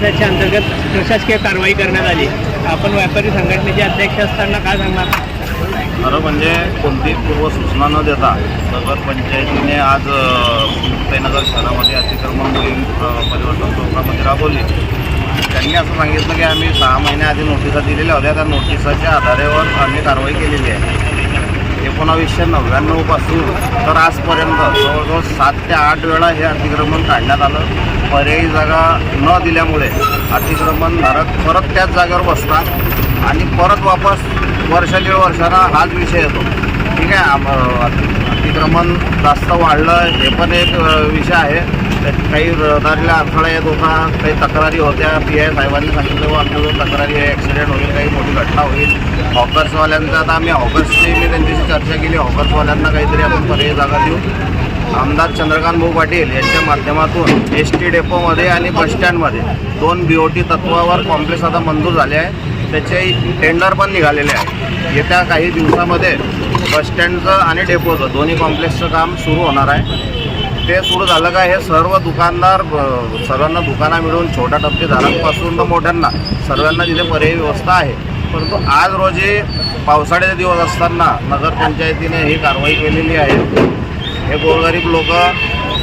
कायद्याच्या अंतर्गत प्रशासकीय कारवाई करण्यात आली. आपण व्यापारी संघटनेचे अध्यक्ष असताना काय सांगणार? खरं म्हणजे कोणतीही पूर्वसूचना न देता नगरपंचायतीने आज अ, मुक्ताईनगर शहरामध्ये अतिक्रमण मोहीम परिवर्तन प्रोग्राममध्ये राबवली. त्यांनी असं सांगितलं की आम्ही सहा महिन्याआधी नोटिसा दिलेल्या होत्या. त्या नोटिसाच्या आधारेवर आम्ही कारवाई केलेली आहे. एकोणावीसशे नव्याण्णवपासून तर आजपर्यंत जवळजवळ सात ते आठ वेळा हे अतिक्रमण काढण्यात आलं. पर्यायी जागा न दिल्यामुळे अतिक्रमणधारक परत त्याच जागेवर बसतात आणि परत वापस वर्ष दीड वर्षांना हाच विषय येतो. ठीक आहे अतिक्रमण जास्त वाढलं हे पण एक विषय आहे. काही रहदारीला अडथळा येत होता काही तक्रारी होत्या. पी आय साहेबांनी सांगितलं व आमच्याजवळ तक्रारी आहे ॲक्सिडेंट होईल काही मोठी घटना होईल. हॉकर्सवाल्यांचं आता आम्ही हॉकर्सची मी त्यांच्याशी चर्चा केली. हॉकर्सवाल्यांना काहीतरी आपण पर्याय जागा देऊ. आमदार चंद्रकांत भाऊ पाटील यांच्या माध्यमातून एस टी डेपोमध्ये आणि बसस्टँडमध्ये दोन बी ओ टी तत्वावर कॉम्प्लेक्स आता मंजूर झाले आहे. त्याचे टेंडर पण निघालेले आहे. येत्या काही दिवसामध्ये बसस्टँडचं आणि डेपोचं दोन्ही कॉम्प्लेक्सचं काम सुरू होणार आहे. ते सुरू झालं का हे सर्व दुकानदार सर्वांना दुकानं मिळून छोट्या टप्पेदारांपासून तर मोठ्यांना सर्वांना तिथे पर्यायी व्यवस्था आहे. परंतु आज रोजी पावसाळ्याचे दिवस असताना नगरपंचायतीने ही कारवाई केलेली आहे. हे गोरगरीब लोक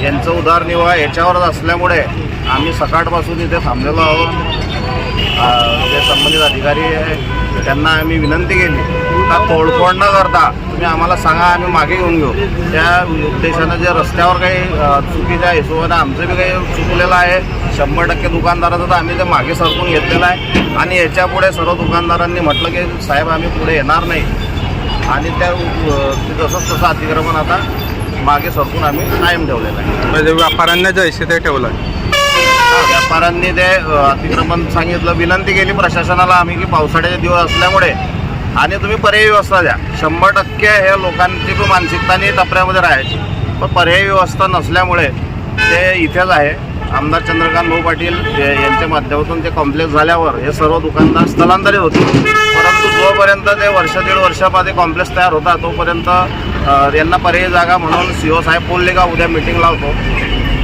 यांचं उदारनिर्वाह याच्यावरच असल्यामुळे आम्ही सकाळपासून इथे थांबलेलो आहोत. जे संबंधित अधिकारी आहे त्यांना आम्ही विनंती केली. का तोडफोड न करता तुम्ही आम्हाला सांगा आम्ही मागे घेऊन घेऊ. त्या उद्देशानं जे रस्त्यावर काही चुकीच्या हिशोबाने आमचं बी काही चुकलेलं आहे शंभर टक्के दुकानदाराचं तर आम्ही ते मागे सरकून घेतलेलं आहे. आणि याच्यापुढे सर्व दुकानदारांनी म्हटलं की साहेब आम्ही पुढे येणार नाही. आणि त्या तसंच तसं अतिक्रमण आता मागे सरकून आम्ही कायम ठेवलेलं आहे. म्हणजे व्यापाऱ्यांना जैसे ते ठेवलं. हा, व्यापाऱ्यांनी ते अतिक्रमण सांगितलं. विनंती केली प्रशासनाला आम्ही की पावसाळ्याचे दिवस असल्यामुळे आणि तुम्ही पर्यायी व्यवस्था द्या. शंभर टक्के हे लोकांची पण मानसिकता नाही टपऱ्यामध्ये राहायची. पण पर्यायी व्यवस्था नसल्यामुळे ते इथेच आहे. आमदार चंद्रकांत भाऊ पाटील यांच्या माध्यमातून ते कॉम्प्लेक्स झाल्यावर हे सर्व दुकानदार स्थलांतरित होते परंतु जोपर्यंत ते वर्ष दीड वर्षामध्ये कॉम्प्लेक्स तयार होता तोपर्यंत यांना पर्यायी जागा म्हणून सी ओ साहेब बोलले का उद्या मिटिंग लावतो.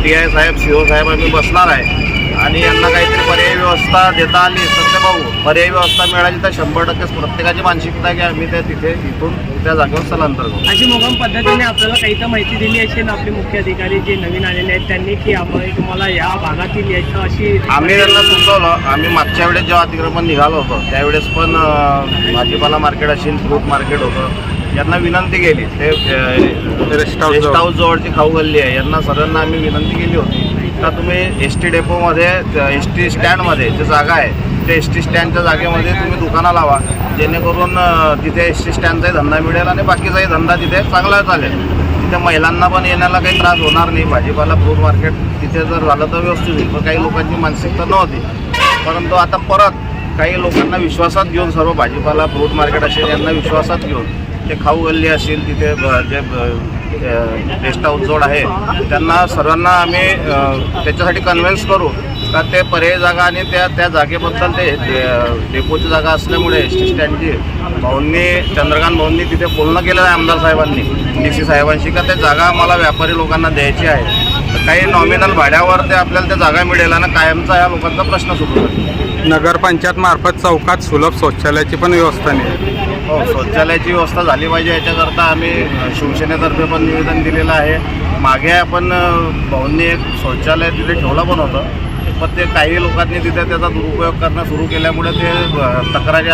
टी आय साहेब सी ओ साहेब आम्ही बसणार आहे. आणि यांना काहीतरी पर्यायी व्यवस्था देता आली तर ते बघू. पर्यायी व्यवस्था मिळाली तर शंभर टक्के प्रत्येकाची मानसिकता आहे की आम्ही ते तिथे इथून त्या जागेवर स्थलांतर करू. अशी मोगम पद्धतीने आपल्याला काही तर माहिती दिली असेल आपले मुख्य अधिकारी जे नवीन आलेले आहेत त्यांनी की आम्ही तुम्हाला या भागातील याचं अशी आम्ही त्यांना सुचवलं. आम्ही मागच्या वेळेस जेव्हा अतिक्रमण निघालो होतो त्यावेळेस पण भाजीपाला मार्केट असेल फ्रूट मार्केट होतं यांना विनंती केली. ते रेस्ट हाऊस जवळची खाऊ गल्ली आहे. यांना सर्वांना आम्ही विनंती केली होती. आता तुम्ही एस टी डेपोमध्ये एस टी स्टँडमध्ये जे जागा आहे त्या एस टी स्टँडच्या जागेमध्ये तुम्ही दुकानं लावा. जेणेकरून तिथे एस टी स्टँडचाही धंदा मिळेल आणि बाकीचाही धंदा तिथे चांगला चालेल. तिथे महिलांना पण येण्याला काही त्रास होणार नाही. भाजीपाला फ्रूट मार्केट तिथे जर झालं तर व्यवस्थित होईल. पण काही लोकांची मानसिकता नव्हती. परंतु आता परत काही लोकांना विश्वासात घेऊन सर्व भाजीपाला फ्रूट मार्केट असेल यांना विश्वासात घेऊन ते खाऊ गल्ली असेल तिथे ब- जे ज्येष्ठ हाऊस जोड आहे त्यांना सर्वांना आम्ही त्याच्यासाठी कन्व्हिन्स करू. का ते पर्यायी जागा आणि त्या त्या जागेबद्दल ते डेपोची जागा असल्यामुळे एस टी स्टँडची भाऊंनी चंद्रकांत भाऊंनी तिथे बोलणं केलं आहे आमदार साहेबांनी डी सी साहेबांशी का ते जागा मला व्यापारी लोकांना द्यायची आहे. तर काही नॉमिनल भाड्यावर ते आपल्याला त्या जागा मिळेल आणि कायमचा या लोकांचा प्रश्न सुटू शकतो. नगरपंचायत मार्फत चौकात सुलभ शौचालयाची पण व्यवस्था नाही. हो, शौचालयाची व्यवस्था झाली पाहिजे याच्याकरता आम्ही शिवसेनेतर्फे पण निवेदन दिलेलं आहे. मागे आपण भाऊंनी एक शौचालय तिथे ठेवलं पण होतं पण ते काही लोकांनी तिथे त्याचा दुरुपयोग करणं सुरू केल्यामुळे ते तक्रारी